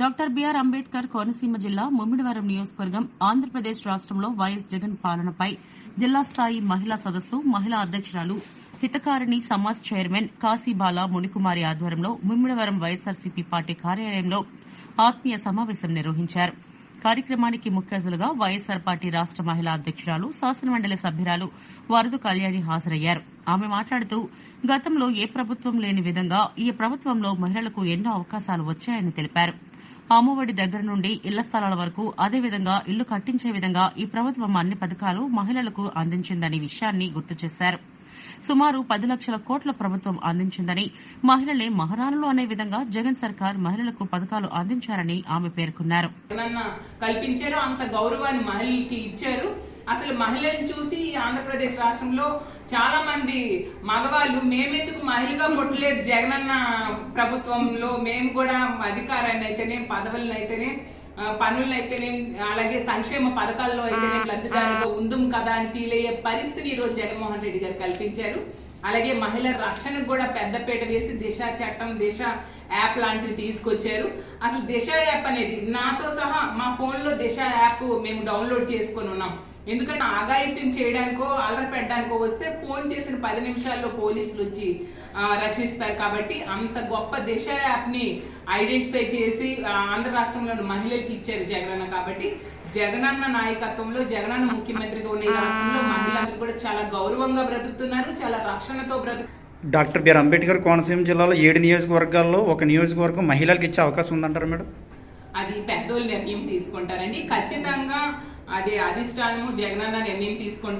Doctor BR Ambedkar Konaseema జిల్లా ముమ్మిడివరం నియోజకవర్గం ఆంధ్రప్రదేశ్ రాష్ట్రంలో వైఎస్ జగన్ పాలనపై జిల్లా స్థాయి మహిళా సదస్సు మహిళా అధ్యక్షురాలు హితకారిణి సమాజ్ చైర్మన్ కాశీబాల మునికుమారి ఆధ్వర్యంలో ముమ్మిడివరం వైఎస్సార్సీపీ పార్టీ కార్యాలయంలో ఆత్మీయ సమావేశం నిర్వహించారు. కార్యక్రమానికి ముఖ్య అతిథులుగా వైఎస్సార్ పార్టీ రాష్ట మహిళా అధ్యక్షురాలు శాసనమండలి సభ్యురాలు వరదు కళ్యాణి హాజరయ్యారు. ఆమె మాట్లాడుతూ గతంలో ఏ ప్రభుత్వం లేని విధంగా ఈ ప్రభుత్వంలో మహిళలకు ఎన్నో అవకాశాలు వచ్చాయని తెలిపారు. అమ్మఒడి దగ్గర నుండి ఇళ్ళ స్థలాల వరకు అదేవిధంగా ఇల్లు కట్టించే విధంగా ఈ ప్రభుత్వం అన్ని పథకాలు మహిళలకు అందించిందనే విషయాన్ని గుర్తు చేశారు. సుమారు పది లక్షల కోట్ల ప్రభుత్వం అందించిందని మహిళలే మహారాణులు అనే విధంగా జగన్ సర్కార్ మహిళలకు పథకాలు అందించారని ఆమె పేర్కొన్నారు. కల్పించారో అంత గౌరవాన్ని మహిళలకి ఇచ్చారు. అసలు మహిళలను చూసి ఆంధ్రప్రదేశ్ రాష్ట్రంలో చాలా మంది మగవాళ్ళు మేమెందుకు మహిళగా కొట్టలేదు జగనన్న ప్రభుత్వంలో? మేము కూడా అధికారాన్ని అయితేనే పదవులను అయితేనే పనులను అయితేనే అలాగే సంక్షేమ పథకాల్లో అయితేనే లబ్ధిదారులుగా ఉందుం కదా అని ఫీల్ అయ్యే పరిస్థితిని ఈరోజు జగన్మోహన్ రెడ్డి గారు కల్పించారు. అలాగే మహిళల రక్షణకు కూడా పెద్దపీట వేసి దిశ చట్టం దిశ యాప్ లాంటివి తీసుకొచ్చారు. అసలు దిశ యాప్ అనేది నాతో సహా మా ఫోన్లో దిశ యాప్ మేము డౌన్లోడ్ చేసుకొని ఉన్నాం. ఎందుకంటే ఆగాయిత్యం చేయడానికో అల్లరి పెట్టడానికో వస్తే ఫోన్ చేసిన పది నిమిషాల్లో పోలీసులు వచ్చి రక్షిస్తారు. కాబట్టి అంత గొప్ప దిశ యాప్ని ఐడెంటిఫై చేసి ఆంధ్ర రాష్ట్రంలోని మహిళలకు ఇచ్చారు జగనన్న. కాబట్టి జగనన్న నాయకత్వంలో జగనన్న ముఖ్యమంత్రిగా ఉన్న ఈ రాష్ట్రంలో మహిళలు కూడా చాలా గౌరవంగా బ్రతుకుతున్నారు చాలా రక్షణతో బ్రతుకు డాక్టర్ బిఆర్ అంబేద్కర్ కోనసీమ జిల్లాలో ఏడు నియోజకవర్గాల్లో ఒక నియోజకవర్గం మహిళలకు ఇచ్చే అవకాశం ఉందంటారు మేడం? అది పెద్దోళ్ళు నిర్ణయం తీసుకుంటారండి. ఖచ్చితంగా అది అధిష్టానము జగనన్న నిర్ణయం తీసుకుంటారు.